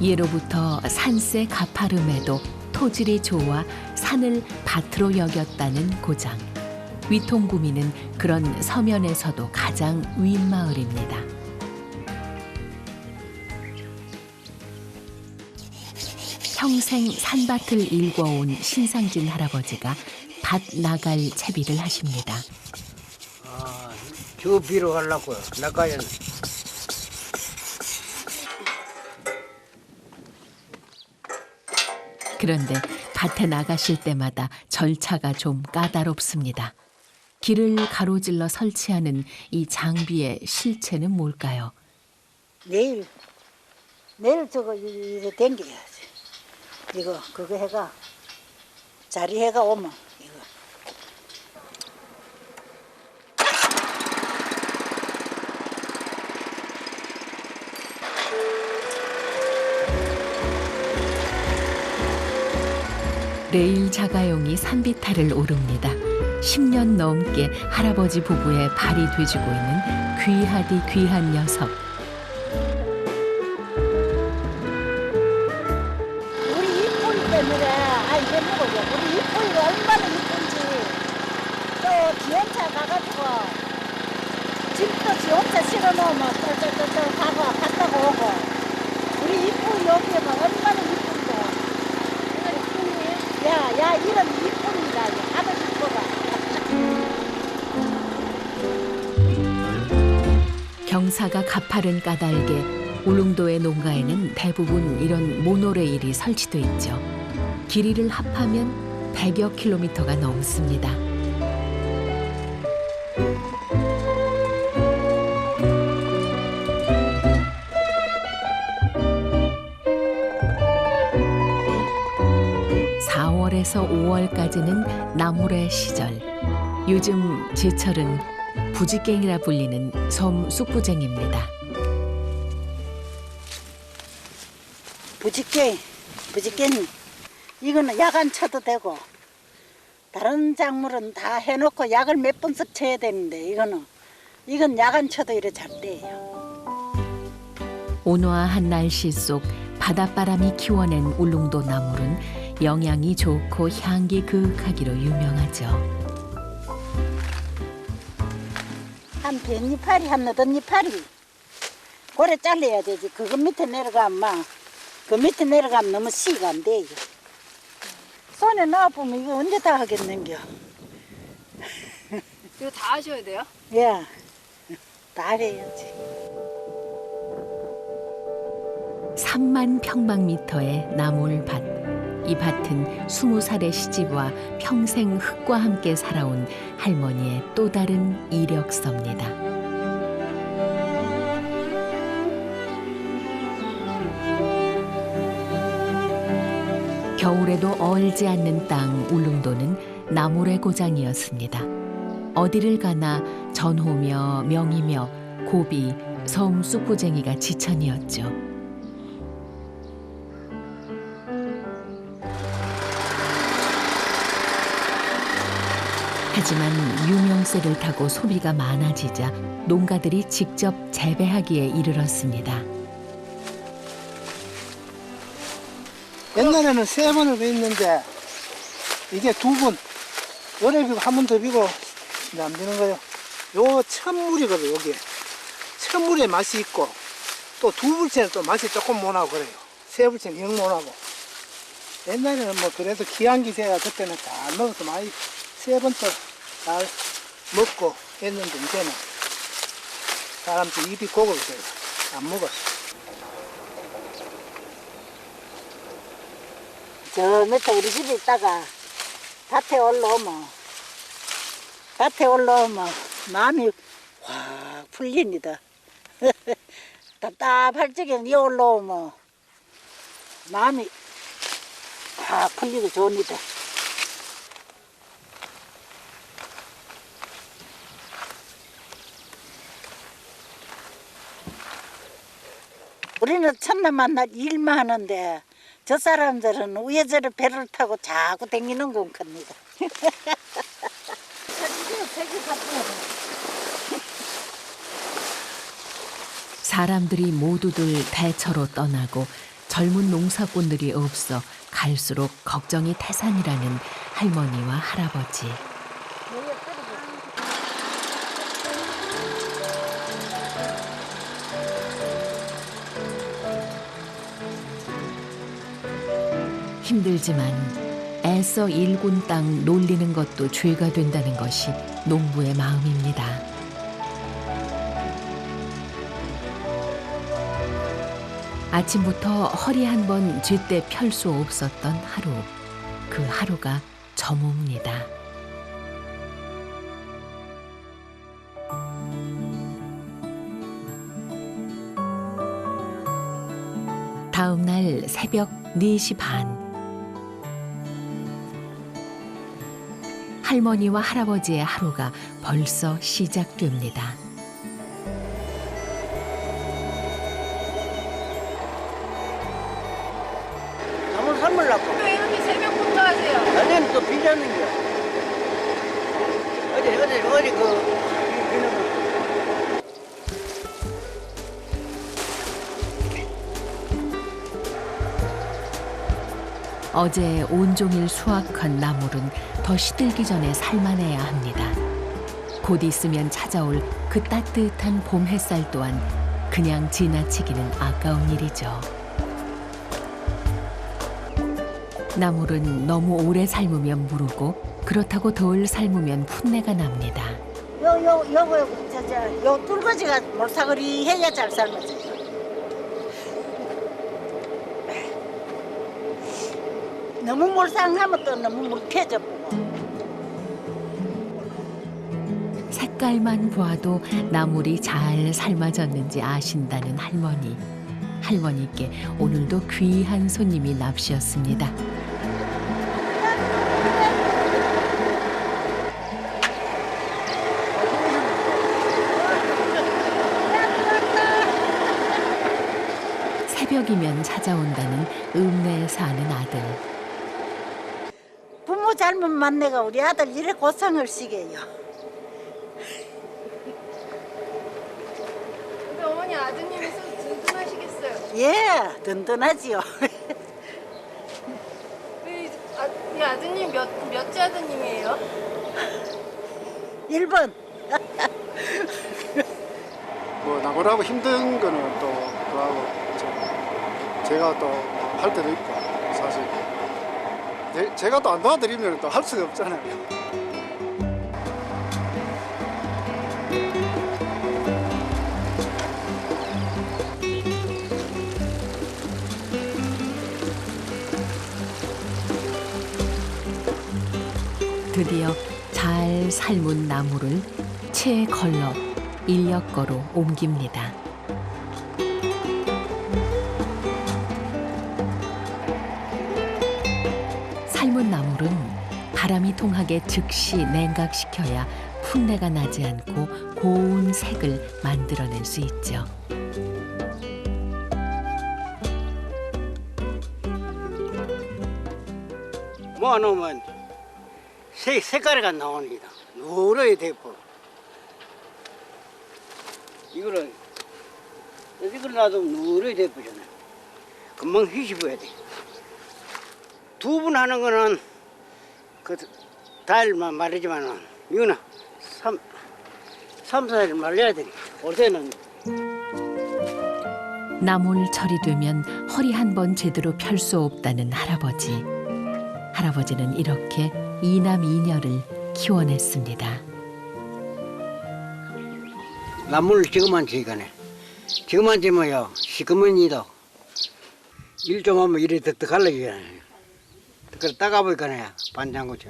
예로부터 산세 가파름에도 토질이 좋아 산을 밭으로 여겼다는 고장. 위통구미는 그런 서면에서도 가장 윗마을입니다. 평생 산밭을 일궈온 신상진 할아버지가 밭 나갈 채비를 하십니다. 아, 저 비로 가려고요. 나가야 그런데 밭에 나가실 때마다 절차가 좀 까다롭습니다. 길을 가로질러 설치하는 이 장비의 실체는 뭘까요? 내일 내일 저거 이거 댕겨야지. 이거 그거 해가 자리 해가 오면 레일 자가용이 산비탈을 오릅니다. 10년 넘게 할아버지 부부의 발이 돼주고 있는 귀하디 귀한 녀석. 우리 이쁜이 때문에 아 이게 뭐야 우리 이쁜이가 얼마나 이쁜지 또 기온차 가가지고 집도 지온차 실어놓으면 또또또또 가고 갔다가 오고 우리 이쁜이 여기에만 얼마나 이쁜가 야 야 이런 이쁜이다 아들 이쁘다 경사가 가파른 까닭에 울릉도의 농가에는 대부분 이런 모노레일이 설치돼 있죠. 길이를 합하면 100여 킬로미터가 넘습니다. 사월에서 5월까지는 나물의 시절. 요즘 제철은 부지깽이라 불리는 섬 쑥부쟁입니다. 부지깽, 부지깽 이거는 야간 쳐도 되고 다른 작물은 다 해놓고 약을 몇 번씩 쳐야 되는데 이거는 이건 야간 쳐도 이래 잘 돼요. 온화한 날씨 속 바닷바람이 키워낸 울릉도 나물은 영양이 좋고 향기 그윽하기로 유명하죠. 한 뱃잎파리 한 너덧잎파리 고래 잘라야 되지. 그거 밑에 내려가면 막 그 밑에 내려가면 너무 씨가 안 돼요. 손에 넣어보면 이거 언제 다 하겠는겨. 이거 다 하셔야 돼요? 야, 다 해야지. 3만 평방미터의 나물밭. 이 밭은 20살의 시집와 평생 흙과 함께 살아온 할머니의 또 다른 이력서입니다. 겨울에도 얼지 않는 땅 울릉도는 나물의 고장이었습니다. 어디를 가나 전호며 명이며 고비, 섬 쑥부쟁이가 지천이었죠. 하지만 유명세를 타고 소비가 많아지자 농가들이 직접 재배하기에 이르렀습니다. 옛날에는 세 번을 베었는데 이게 두 번. 열에 비고 한 번 더 비고 이제 안 되는 거예요. 요 천물이거든 여기. 천물에 맛이 있고 또 두 불째는 또 맛이 조금 못하고 그래요. 세 불째는 영 못하고. 옛날에는 뭐 그래도 기한기세가 그때는 잘 먹어서 많이 세 번째 잘 먹고 했는데 이제는 사람들 입이 고급돼요. 안 먹어. 저 밑에 우리 집에 있다가 밭에 올라오면 밭에 올라오면 마음이 확 풀립니다. 답답할 적에 이 올라오면 마음이 확 풀리고 좋습니다. 우리는 첫날 만날 일만 하는데 저 사람들은 우회전을 배를 타고 자꾸 댕기는 건 겁니다. 사람들이 모두들 대처로 떠나고 젊은 농사꾼들이 없어 갈수록 걱정이 태산이라는 할머니와 할아버지. 힘들지만 애써 일군 땅 놀리는 것도 죄가 된다는 것이 농부의 마음입니다. 아침부터 허리 한번 쥐때 펼 수 없었던 하루. 그 하루가 저뭅니다. 다음 날 새벽 4시 반. 할머니와 할아버지의 하루가 벌써 시작됩니다. 나물 삶으려고. 왜 이렇게 새벽부터 하세요? 내년 또 비자는 거. 어디 어디 어디 그 어제 온종일 수확한 나물은 더 시들기 전에 삶아내야 합니다. 곧 있으면 찾아올 그 따뜻한 봄 햇살 또한 그냥 지나치기는 아까운 일이죠. 나물은 너무 오래 삶으면 무르고 그렇다고 덜 삶으면 풋내가 납니다. 요, 요, 요거, 저, 저, 요 뚫거지가 몰사거리 해야 잘 삶아져요. 너무 몰상하면 또 너무 묵혀져 보고. 색깔만 보아도 나물이 잘 삶아졌는지 아신다는 할머니. 할머니께 오늘도 귀한 손님이 납시었습니다. 새벽이면 찾아온다는 읍내에 사는 아들. 잘못 만내가 우리 아들 이래 고생을 시게요. 근데 어머니 아드님이 좀 든든하시겠어요. 예, 든든하지요. 이, 아, 이 아드님 몇, 몇째 아드님이에요? 1번. 뭐 나고라고 힘든 거는 또 그하고 좀 제가 또 할 때도 있고 제- 제가 또 안 도와드리면 또 할 수가 없잖아요. 드디어 잘 삶은 나무를 채 걸러 인력거로 옮깁니다. 이 통하게 즉시 냉각시켜야 풋내가 나지 않고 고운 색을 만들어낼 수 있죠. 모아놓으면 색 색깔이가 나옵니다. 누러야 대포. 이거는 이걸 놔두면 누러야 대포잖아요. 금방 휘집어야 돼. 두 분 하는 거는 그 달만 마르지만은 이거는 삼, 삼, 사일 말려야 되니까. 올해는 나물 처리되면 허리 한 번 제대로 펼 수 없다는 할아버지. 할아버지는 이렇게 이남 이녀를 키워냈습니다. 나물 지금만 지가네. 지금만 지면요 시커먼이도 일 좀 하면 이래 득득할래잖아요. 그래 따가보니까네 반장고 쳐.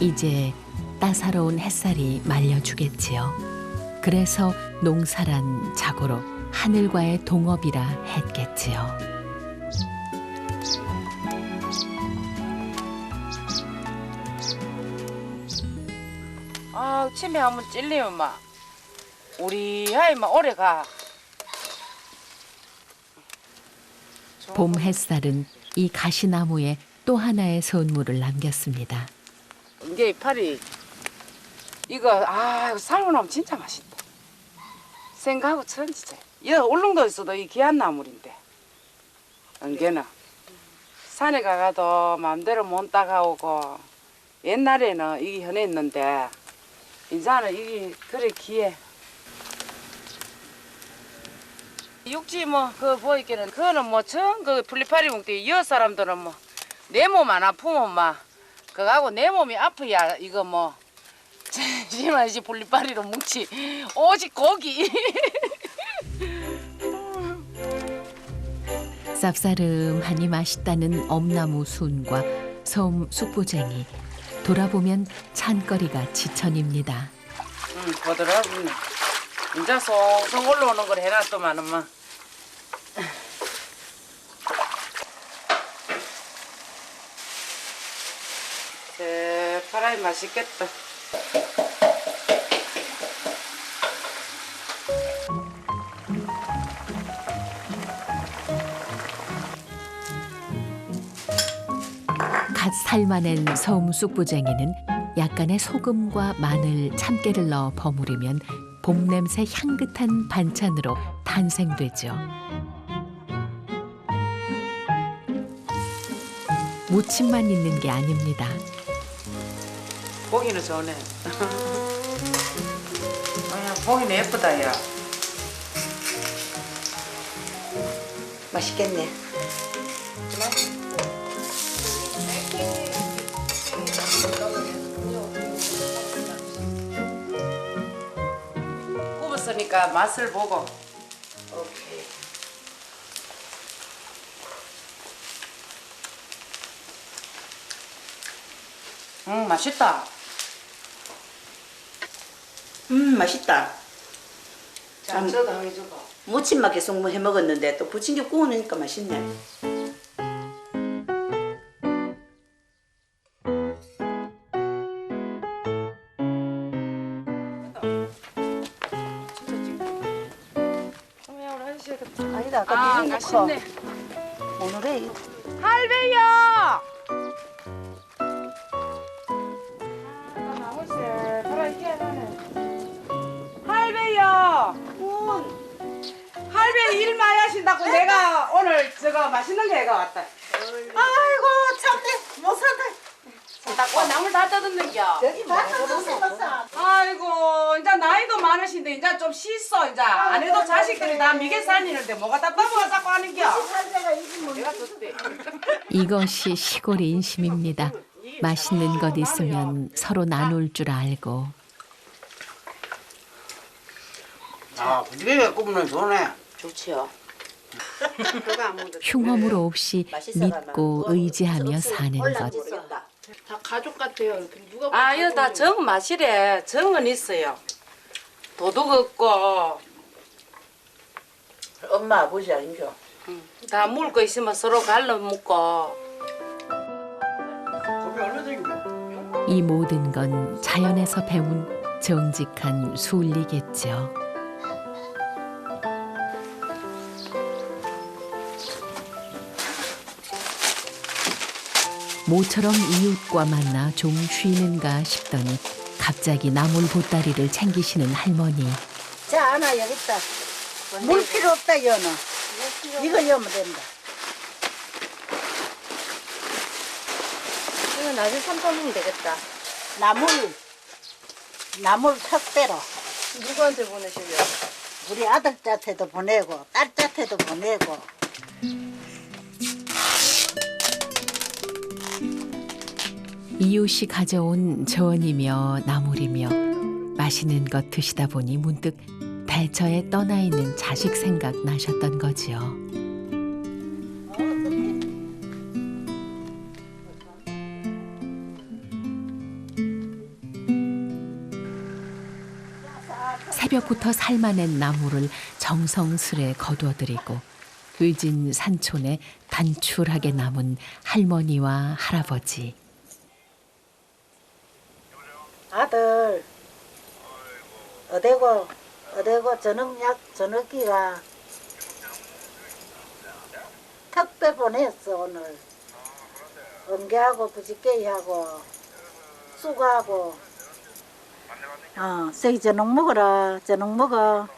이제 따사로운 햇살이 말려주겠지요. 그래서 농사란 자고로 하늘과의 동업이라 했겠지요. 아, 치매 한번 찔리면 막 우리 아이 막 오래 가. 봄 햇살은 이 가시나무에 또 하나의 선물을 남겼습니다. 이게 팔이 이거 아 이거 삶아 놓으면 진짜 맛있다. 생각하고 천 진짜. 이 울릉도에서도 이 귀한 나물인데. 은개는 산에 가가도 마음대로 못 따가오고 옛날에는 이게 현했는데 이제는 이게 그래 귀해. 육지 뭐그 보이기는 그거는 뭐전그 분리파리 뭉대 이어 사람들은 뭐 내 몸 안 아프면 막 그거하고 내 몸이 아프야 이거 뭐. 심하지 분리파리로 뭉치. 오직 고기. 쌉싸름하니 맛있다는 엄나무 순과 섬 쑥보쟁이. 돌아보면 찬거리가 지천입니다. 응 부드럽네 이제 송송 올라오는 걸 해놨더만은 막 새파라이 맛있겠다 갓 삶아낸 섬 쑥보쟁이는 약간의 소금과 마늘, 참깨를 넣어 버무리면 봄 냄새 향긋한 반찬으로 탄생되죠. 무침만 있는 게 아닙니다. 보기는 좋네 아야 보기는 예쁘다 야 맛있겠네. 굽었으니까 맛을 보고 오케이. 음 맛있다 음 맛있다. 자 저도 한개 줘봐. 무침만 계속 뭐 해 먹었는데 또 부침개 구우니까 맛있네. 아니다, 아까 아 미리 넣고. 맛있네. 오늘의 이 할배요 일 많이 하신다고 내가 오늘 저거 맛있는 거 해가 왔다 아이고 참네 못 산다. 닦고 나물 다 뜯었는겨 여기 마사 무슨 마사. 아이고 이제 나이도 많으신데 이제 좀 씻어 이제 안 해도 자식들이 다 미개 살리는데 뭐가 답답해가 자꾸 하는겨. 내가 줬대 이것이 시골 인심입니다. 맛있는 것 있으면 서로 나눌 줄 알고 아, 부지개가 굽는 좋네. 좋지요. 흉허물 없이 믿고 의지하며 사는 것. 다 가족 같아요. 누가 아 이거 다정 맛이래 정은 있어요 도둑 없고 엄마 아버지 아닌겨. 다거 있으면 서로 갈라 먹고 거기 얼마 전인데? 이 모든 건 자연에서 배운 정직한 순리겠죠. 모처럼 이웃과 만나 좀 쉬는가 싶더니 갑자기 나물 보따리를 챙기시는 할머니. 자, 하나 여기 있다. 물 필요 없다, 여는. 이거 여면 된다. 이거 나중에 삼먹으면 되겠다. 나물, 나물 턱대로. 누구한테 보내시려고? 우리 아들 잣에도 보내고, 딸 잣에도 보내고. 이웃이 가져온 전이며 나물이며 맛있는 것 드시다 보니 문득 대처에 떠나 있는 자식 생각 나셨던 거지요. 새벽부터 삶아낸 나물을 정성스레 거두어들이고 의진 산촌에 단출하게 남은 할머니와 할아버지. 아들, 어디고, 어디고 저녁약, 저녁기가 택배 보냈어, 오늘. 엄개하고 부지개하고 쑥하고 어, 저기 저녁 먹어라. 저녁 먹어.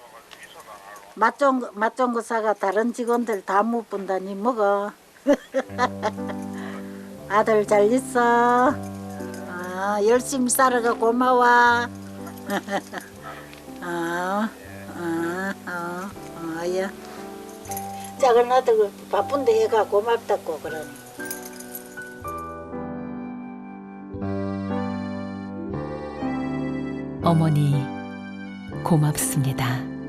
맛 좋은, 거- 맛 좋은 거 사가 다른 직원들 다 못 본다니 먹어. 아들 잘 있어. 아, 열심히 살아가 고마워. 아, 아, 아, 아, 야. 작은 아들 바쁜데 얘가 고맙다고 그러니. 어머니 고맙습니다.